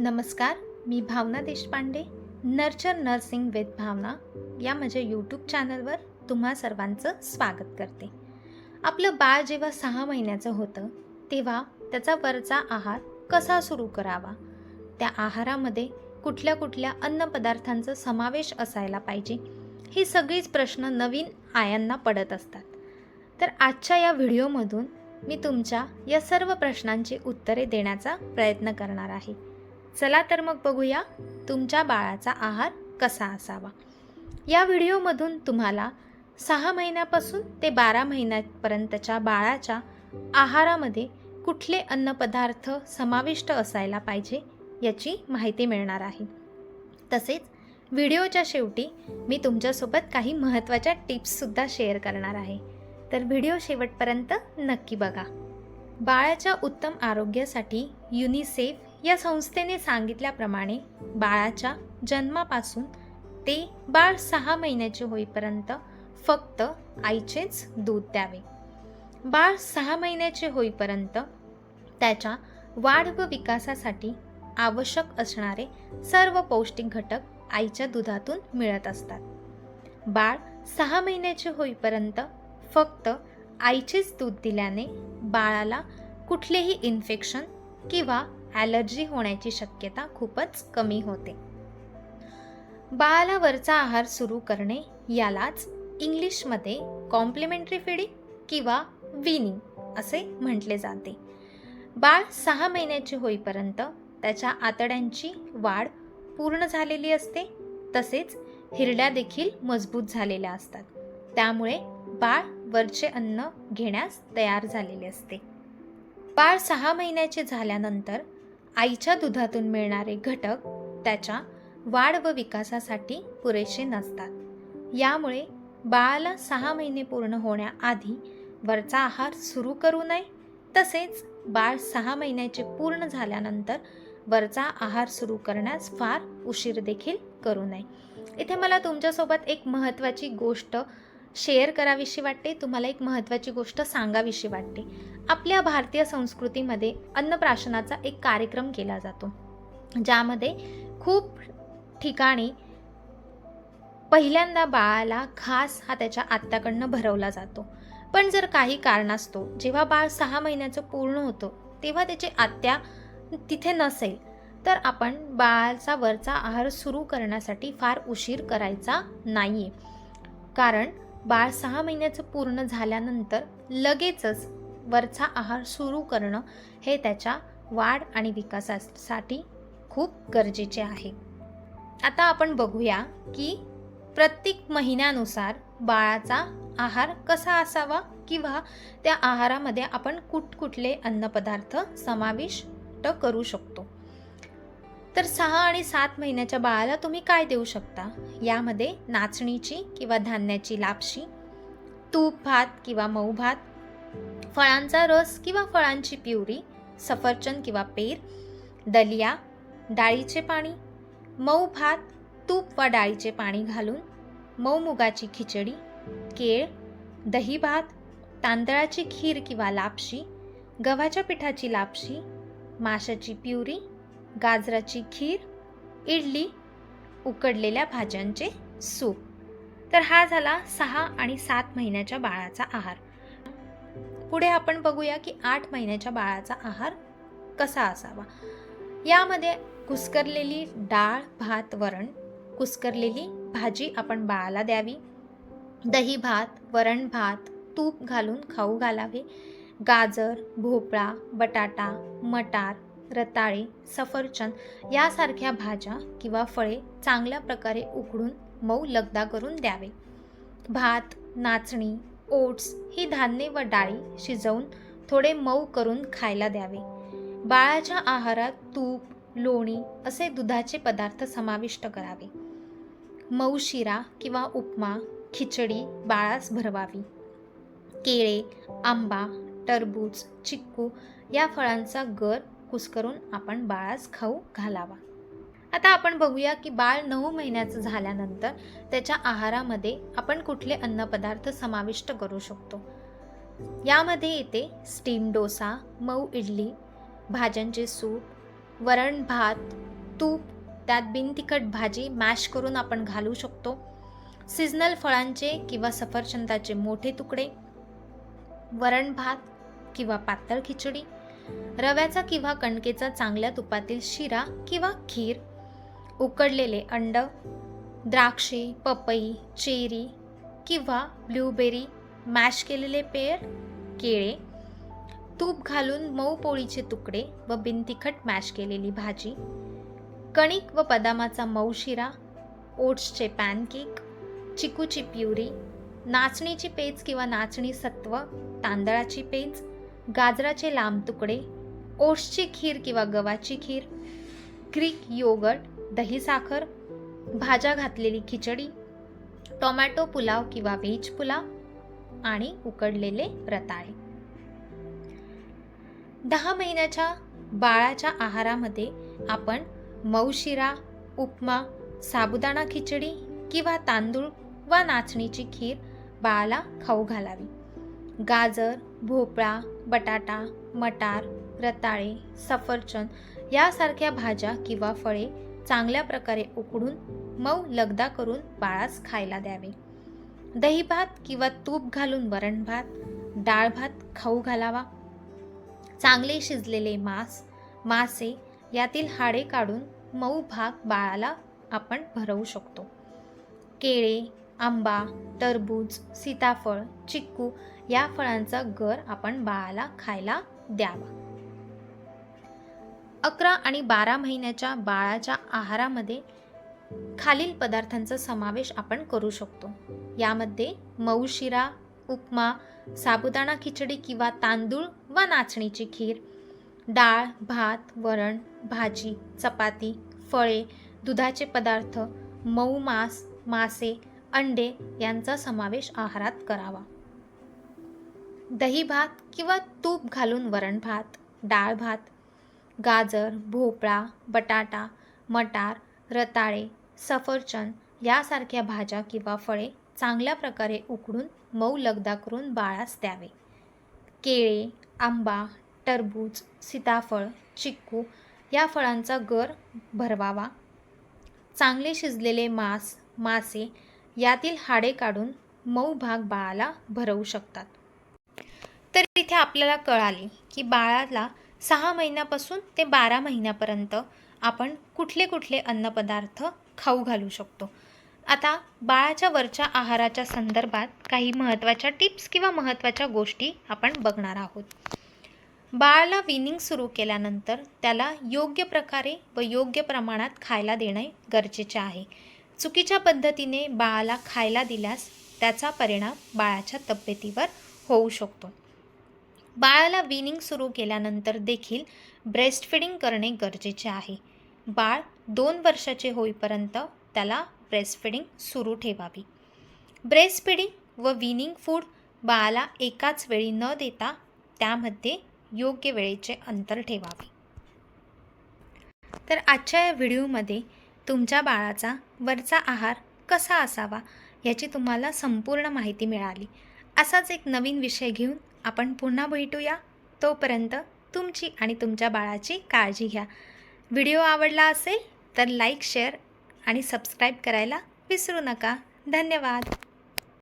नमस्कार मी Bhavana Deshpande nurture nursing with Bhavana या माझ्या यूट्यूब चॅनलवर तुम्हा सर्वांचं स्वागत करते. आपलं बाळ जेव्हा सहा महिन्याचं होतं तेव्हा त्याचा वरचा आहार कसा सुरू करावा? त्या आहारामध्ये कुठल्या कुठल्या अन्नपदार्थांचा समावेश असायला पाहिजे ही सगळीच प्रश्न नवीन आयांना पडत असतात. तर आजच्या या व्हिडिओमधून मी तुमच्या या सर्व प्रश्नांची उत्तरे देण्याचा प्रयत्न करणार आहे. चला तर मग बघूया तुमच्या बाळाचा आहार कसा असावा. या व्हिडिओमधून तुम्हाला सहा महिन्यापासून ते बारा महिन्यापर्यंतच्या बाळाच्या आहारामध्ये कुठले अन्नपदार्थ समाविष्ट असायला पाहिजे याची माहिती मिळणार आहे. तसेच व्हिडिओच्या शेवटी मी तुमच्यासोबत काही महत्त्वाच्या टिप्ससुद्धा शेअर करणार आहे. तर व्हिडिओ शेवटपर्यंत नक्की बघा. बाळाच्या उत्तम आरोग्यासाठी युनिसेफ या संस्थेने सांगितल्याप्रमाणे बाळाच्या जन्मापासून ते बाळ सहा महिन्याचे होईपर्यंत फक्त आईचेच दूध द्यावे. बाळ सहा महिन्याचे होईपर्यंत त्याच्या वाढ व विकासासाठी आवश्यक असणारे सर्व पौष्टिक घटक आईच्या दुधातून मिळत असतात. बाळ सहा महिन्याचे होईपर्यंत फक्त आईचेच दूध दिल्याने बाळाला कुठलेही इन्फेक्शन किंवा ॲलर्जी होण्याची शक्यता खूपच कमी होते. बाळाला वरचा आहार सुरू करणे यालाच इंग्लिशमध्ये कॉम्प्लिमेंटरी फिडिंग किंवा विनिंग असे म्हटले जाते. बाळ सहा महिन्याचे होईपर्यंत त्याच्या आतड्यांची वाढ पूर्ण झालेली असते तसेच हिरड्या देखील मजबूत झालेल्या असतात. त्यामुळे बाळ वरचे अन्न घेण्यास तयार झालेले असते. बाळ सहा महिन्याचे झाल्यानंतर आईच्या दुधातून मिळणारे घटक त्याच्या वाढ व विकासासाठी पुरेसे नसतात. यामुळे बाळाला सहा महिने पूर्ण होण्याआधी वरचा आहार सुरू करू नये. तसेच बाळ सहा महिन्याचे पूर्ण झाल्यानंतर वरचा आहार सुरू करण्यास फार उशीर देखील करू नये. इथे मला तुमच्यासोबत एक महत्त्वाची गोष्ट शेअर करावीशी वाटते तुम्हाला एक महत्त्वाची गोष्ट सांगावीशी वाटते. आपल्या भारतीय संस्कृतीमध्ये अन्नप्राशनाचा एक कार्यक्रम केला जातो ज्यामध्ये खूप ठिकाणी पहिल्यांदा बाळाला घास हा त्याच्या आत्याकडनं भरवला जातो. पण जर काही कारणास्तव जेव्हा बाळ सहा महिन्याचं पूर्ण होतं तेव्हा त्याची आत्या तिथे नसेल तर आपण बाळाचा वरचा आहार सुरू करण्यासाठी फार उशीर करायचा नाही आहे कारण बाळ सहा महिन्याचं पूर्ण झाल्यानंतर लगेचच वरचा आहार सुरू करणं हे त्याच्या वाढ आणि विकासासाठी खूप गरजेचे आहे. आता आपण बघूया की प्रत्येक महिन्यानुसार बाळाचा आहार कसा असावा किंवा त्या आहारामध्ये आपण कुठकुठले अन्नपदार्थ समाविष्ट करू शकतो. तर सहा आणि सात महिन्याच्या बाळाला तुम्ही काय देऊ शकता? यामध्ये नाचणीची किंवा धान्याची लापशी तूप भात किंवा मऊ भात फळांचा रस किंवा फळांची प्युरी सफरचंद किंवा पेर दलिया डाळीचे पाणी मऊ भात तूप वा डाळीचे पाणी घालून मऊ मुगाची खिचडी केळ दही भात तांदळाची खीर किंवा लापशी गव्हाच्या पिठाची लापशी माशाची प्युरी गाजराची खीर इडली उकडलेल्या भाज्यांचे सूप. तर हा झाला सहा आणि सात महिन्याच्या बाळाचा आहार. पुढे आपण बघूया की आठ महिन्याच्या बाळाचा आहार कसा असावा. यामध्ये कुस्करलेली डाळ भात वरण. कुस्करलेली भाजी आपण बाळाला द्यावी. दही भात वरण भात तूप घालून खाऊ घालावे. गाजर भोपळा बटाटा मटार रताळे सफरचंद यासारख्या भाज्या किंवा फळे चांगल्या प्रकारे उकडून मऊ लगदा करून द्यावे. भात नाचणी ओट्स ही धान्ये व डाळी शिजवून थोडे मऊ करून खायला द्यावे. बाळाच्या आहारात तूप लोणी असे दुधाचे पदार्थ समाविष्ट करावे. मऊ शिरा किंवा उपमा खिचडी बाळास भरवावी. केळे आंबा टरबूज चिक्कू या फळांचा गर कुस्करून आपण बाळास खाऊ घालावा. आता आपण बघूया की बाळ नऊ महिन्याचं झाल्यानंतर त्याच्या आहारामध्ये आपण कुठले अन्नपदार्थ समाविष्ट करू शकतो? यामध्ये येते स्टीम डोसा मऊ इडली भाज्यांचे सूप वरण भात तूप त्यात बिनतिखट भाजी मॅश करून आपण घालू शकतो. सिजनल फळांचे किंवा सफरचंदाचे मोठे तुकडे वरण भात किंवा पातळ खिचडी रव्याचा किंवा कणकेचा चांगल्या तुपातील शिरा किंवा खीर उकडलेले अंड द्राक्षे पपई चेरी किंवा ब्लूबेरी मॅश केलेले पेर केळे तूप घालून मऊ पोळीचे तुकडे व बिनतिखट मॅश केलेली भाजी कणिक व बदामाचा मऊ शिरा ओट्सचे पॅनकेक चिकूची प्युरी नाचणीची पेज किंवा नाचणी सत्व तांदळाची पेज गाजराचे लांब तुकडे ओट्सची खीर किंवा गव्हाची खीर ग्रीक योगर्ट दही साखर भाज्या घातलेली खिचडी टोमॅटो पुलाव किंवा व्हेज पुलाव आणि उकडलेले रताळे. दहा महिन्याच्या बाळाच्या आहारामध्ये आपण मऊ शिरा उपमा साबुदाणा खिचडी किंवा तांदूळ वा नाचणीची खीर बाळाला खाऊ घालावी. गाजर भोपळा बटाटा मटार रताळे सफरचंद यासारख्या भाज्या किंवा फळे चांगल्या प्रकारे उकडून मऊ लगदा करून बाळास खायला द्यावे. दही भात किंवा तूप घालून वरण भात डाळ भात खाऊ घालावा. चांगले शिजलेले मांस मासे यातील हाडे काढून मऊ भाग बाळाला आपण भरवू शकतो. केळे आंबा टरबूज सीताफळ चिक्कू या फळांचा गर आपण बाळाला खायला द्यावा. अकरा आणि बारा महिन्याच्या बाळाच्या आहारामध्ये खालील पदार्थांचा समावेश आपण करू शकतो. यामध्ये मऊ शिरा उपमा साबुदाणा खिचडी किंवा तांदूळ व नाचणीची खीर डाळ भात वरण भाजी चपाती फळे दुधाचे पदार्थ मऊ मांस मासे अंडे यांचा समावेश आहारात करावा. दही भात किंवा तूप घालून वरण भात डाळ भात गाजर भोपळा बटाटा मटार रताळे सफरचंद यासारख्या भाज्या किंवा फळे चांगल्या प्रकारे उकडून मऊ लगदा करून बाळास द्यावे. केळे आंबा टरबूज सीताफळ चिक्कू या फळांचा गर भरवावा. चांगले शिजलेले मांस मासे यातील हाडे काढून मऊ भाग बाळाला भरवू शकतात. तर इथे आपल्याला कळाले की बाळाला सहा महिन्यापासून ते बारा महिन्यापर्यंत आपण कुठले कुठले अन्नपदार्थ खाऊ घालू शकतो. आता बाळाच्या वरच्या आहाराच्या संदर्भात काही महत्त्वाच्या टिप्स किंवा महत्त्वाच्या गोष्टी आपण बघणार आहोत. बाळाला विनिंग सुरू केल्यानंतर त्याला योग्य प्रकारे व योग्य प्रमाणात खायला देणे गरजेचे आहे. चुकीच्या पद्धतीने बाळाला खायला दिल्यास त्याचा परिणाम बाळाच्या तब्येतीवर होऊ शकतो. बाळाला विनिंग सुरू केल्यानंतर देखील ब्रेस्ट फिडिंग करणे गरजेचे आहे. बाळ दोन वर्षाचे होईपर्यंत त्याला ब्रेस्टफिडिंग सुरू ठेवावी. ब्रेस्टफिडिंग व विनिंग फूड बाळाला एकाच वेळी न देता त्यामध्ये योग्य वेळेचे अंतर ठेवावे. तर आजच्या या व्हिडिओमध्ये तुमच्या बाळाचा वरचा आहार कसा असावा याची तुम्हाला संपूर्ण माहिती मिळाली. असाच एक नवीन विषय घेऊन आपण पुन्हा भेटूया. तोपर्यंत तुमची आणि तुमच्या बाळाची काळजी घ्या. व्हिडिओ आवडला असेल तर लाईक शेअर आणि सबस्क्राईब करायला विसरू नका. धन्यवाद.